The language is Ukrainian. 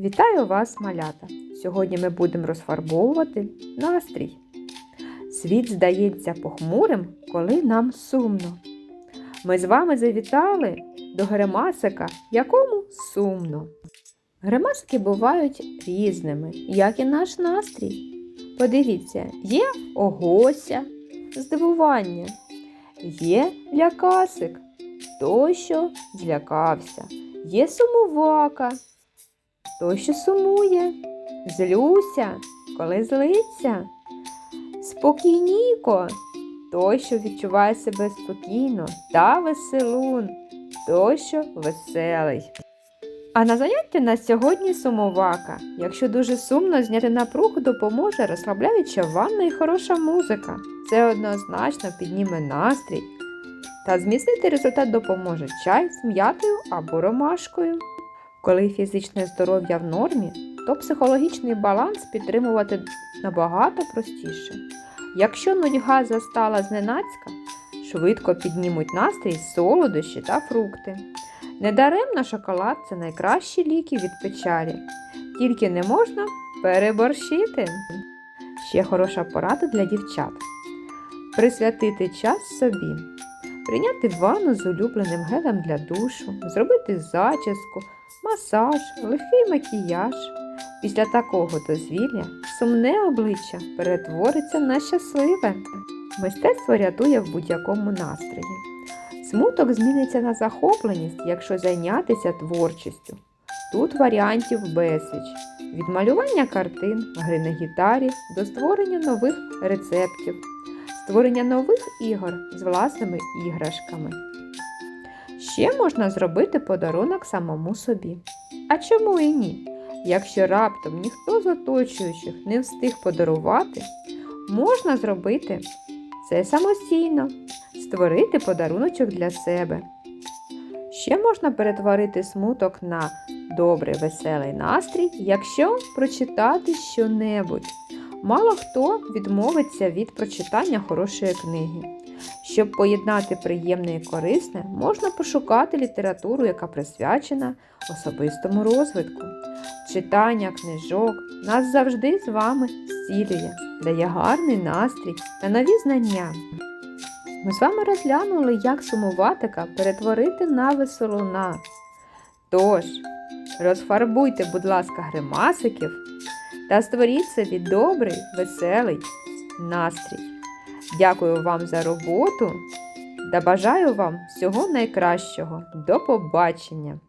Вітаю вас, малята! Сьогодні ми будемо розфарбовувати настрій. Світ здається похмурим, коли нам сумно. Ми з вами завітали до гримасика, якому сумно. Гримасики бувають різними, як і наш настрій. Подивіться, є огося, здивування, є лякасик, той, що злякався, є сумувака, той, що сумує, злюся, коли злиться, спокійніко, той, що відчуває себе спокійно, та веселун, той, що веселий. А на заняття на сьогодні сумувака. Якщо дуже сумно, зняти напругу допоможе розслабляюча ванна і хороша музика. Це однозначно підніме настрій. Та зміцнити результат допоможе чай з м'ятою або ромашкою. Коли фізичне здоров'я в нормі, то психологічний баланс підтримувати набагато простіше. Якщо нудьга застала зненацька, швидко піднімуть настрій солодощі та фрукти. Недаремно шоколад це найкращі ліки від печалі, тільки не можна переборщити. Ще хороша порада для дівчат. Присвятити час собі, прийняти ванну з улюбленим гелем для душу, зробити зачіску, масаж, легкий макіяж. Після такого дозвілля сумне обличчя перетвориться на щасливе. Мистецтво рятує в будь-якому настрої. Смуток зміниться на захопленість, якщо зайнятися творчістю. Тут варіантів безліч від малювання картин, гри на гітарі до створення нових рецептів, створення нових ігор з власними іграшками. Ще можна зробити подарунок самому собі. А чому і ні? Якщо раптом ніхто з оточуючих не встиг подарувати, можна зробити це самостійно, створити подаруночок для себе. Ще можна перетворити смуток на добрий веселий настрій, якщо прочитати щонебудь. Мало хто відмовиться від прочитання хорошої книги. Щоб поєднати приємне і корисне, можна пошукати літературу, яка присвячена особистому розвитку. Читання книжок нас завжди з вами зцілює, дає гарний настрій та нові знання. Ми з вами розглянули, як сумуватика перетворити на веселуна. Тож, розфарбуйте, будь ласка, гримасиків та створіть собі добрий, веселий настрій. Дякую вам за роботу та бажаю вам всього найкращого. До побачення!